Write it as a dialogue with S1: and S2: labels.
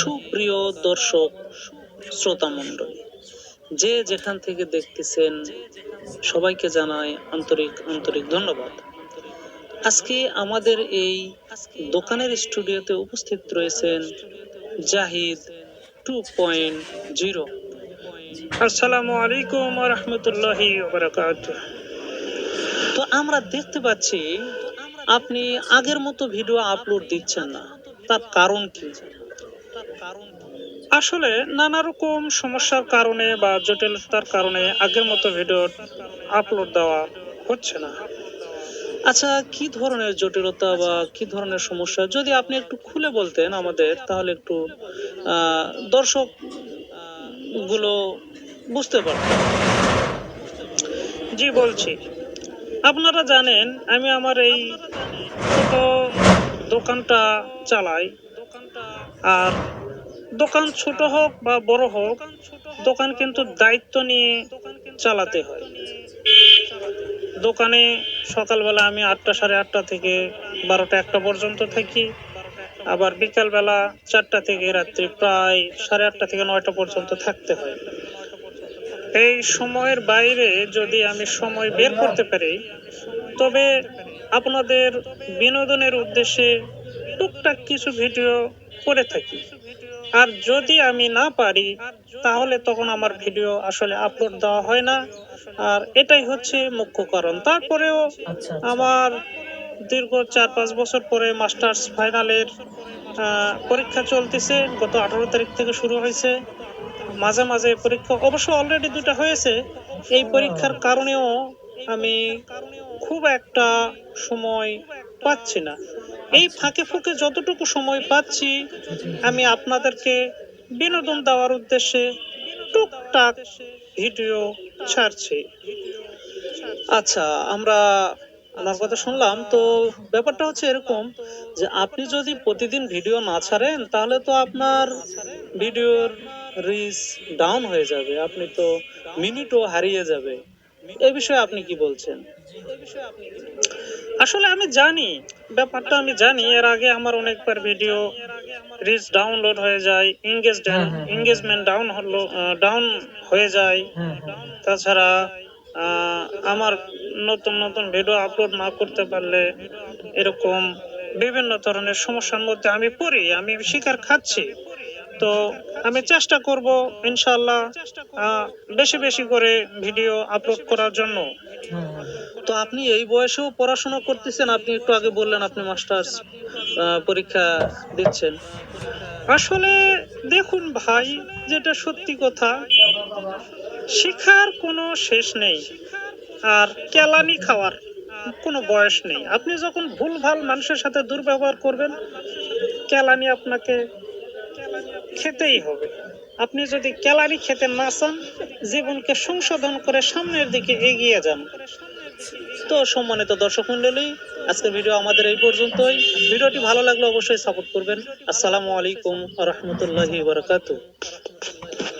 S1: সুপ্রিয় দর্শক, শ্রোতা মণ্ডলী, যে যেখান থেকে দেখতেছেন, সবাইকে জানাই আন্তরিক আন্তরিক ধন্যবাদ। আজকে আমাদের এই দোকানের স্টুডিওতে উপস্থিত রয়েছেন জাহিদ টু পয়েন্ট জিরো। আসসালামু আলাইকুম রহমতুল্লাহি তো আমরা দেখতে পাচ্ছি, আপনি আগের মতো ভিডিও আপলোড দিচ্ছেন না। তার কারণ কি?
S2: আসলে নানা রকম সমস্যার কারণে বা জটিলতার কারণে আগের মতো ভিডিও আপলোড দেওয়া হচ্ছে না।
S1: আচ্ছা কি ধরনের জটিলতা বা কি ধরনের সমস্যা? যদি আপনি একটু খুলে বলতেন আমাদের, তাহলে একটু দর্শকগুলো বুঝতে পারতেন
S2: জি, বলছি। আপনারা জানেন, আমি আমার এই ছোট দোকানটা চালাই। আর দোকান ছোট হোক বা বড় হোক, দোকান কিন্তু দায়িত্ব নিয়ে চালাতে হয়। দোকানে সকালবেলা আমি আটটা সাড়ে আটটা থেকে বারোটা একটা পর্যন্ত থাকি। আবার বিকালবেলা চারটা থেকে রাত্রি প্রায় সাড়ে আটটা থেকে নয়টা পর্যন্ত থাকতে হয়। এই সময়ের বাইরে যদি আমি সময় বের করতে পারি, তবে আপনাদের বিনোদনের উদ্দেশ্যে টুকটাক কিছু ভিডিও করে থাকি। আর যদি আমি না পারি, তাহলে তখন আমার ভিডিও আসলে আপলোড দেওয়া হয় না। আর এটাই হচ্ছে মুখ্য কারণ। তারপরেও আমার দীর্ঘ চার পাঁচ বছর পরে মাস্টার্স ফাইনালের পরীক্ষা চলতেছে। গত আঠারো তারিখ থেকে শুরু হয়েছে। মাঝে মাঝে পরীক্ষা অবশ্য অলরেডি দুটা হয়েছে। এই পরীক্ষার কারণেও আমি খুব একটা সময় পাচ্ছি না। এই ফাঁকে ফুঁকে যতটুকু সময় পাচ্ছি, আমি আপনাদেরকে বিনোদন দেওয়ার উদ্দেশ্যে টুকটাক ভিডিও ছাড়ছি।
S1: আচ্ছা আমরা আপনার কথা শুনলাম। তো ব্যাপারটা হচ্ছে এরকম যে আপনি যদি প্রতিদিন ভিডিও না ছাড়েন, তাহলে তো আপনার ভিডিওর রিচ ডাউন হয়ে যাবে। আপনি তো মিনিটও হারিয়ে যাবে। এ বিষয়ে আপনি কি বলছেন?
S2: আসলে আমি জানি ব্যাপারটা আমি জানি এর আগে আমার অনেকবার ভিডিও রিচ ডাউনলোড হয়ে যায় এঙ্গেজ
S3: হ্যাঁ, হ্যাঁ, হ্যাঁ।
S2: এঙ্গেজমেন্ট ডাউন হলো ডাউন হয়ে যায়। তাছাড়া আহ, আমার নতুন নতুন ভিডিও আপলোড না করতে পারলে এরকম বিভিন্ন ধরনের সমস্যার মধ্যে আমি পড়ি আমি শিকার খাচ্ছি। তো আমি চেষ্টা করব ইনশাল্লাহ বেশি বেশি করে ভিডিও আপলোড করার জন্য।
S1: তো আপনি এই বয়সেও পড়াশোনা করতেছেন? আপনি একটু আগে বললেন আপনি মাস্টার্স পরীক্ষা দিচ্ছেন।
S2: আসলে দেখুন ভাই যেটা সত্যি কথা শিখার কোনো শেষ নেই আর কেলানি খাওয়ার কোনো বয়স নেই। আপনি যখন ভুলভাল মানুষের সাথে দুর্ব্যবহার করবেন কেলানি আপনাকে খেতেই হবে। আপনি যদি ক্যালারি খেতে না চান, জীবনকে সংশোধন করে সামনের দিকে এগিয়ে যান।
S1: তো সম্মানিত দর্শক মন্ডলী আজকের ভিডিও আমাদের এই পর্যন্তই। ভিডিওটি ভালো লাগলে অবশ্যই সাপোর্ট করবেন। আসসালামু আলাইকুম রহমতুল্লাহি বারাকাতু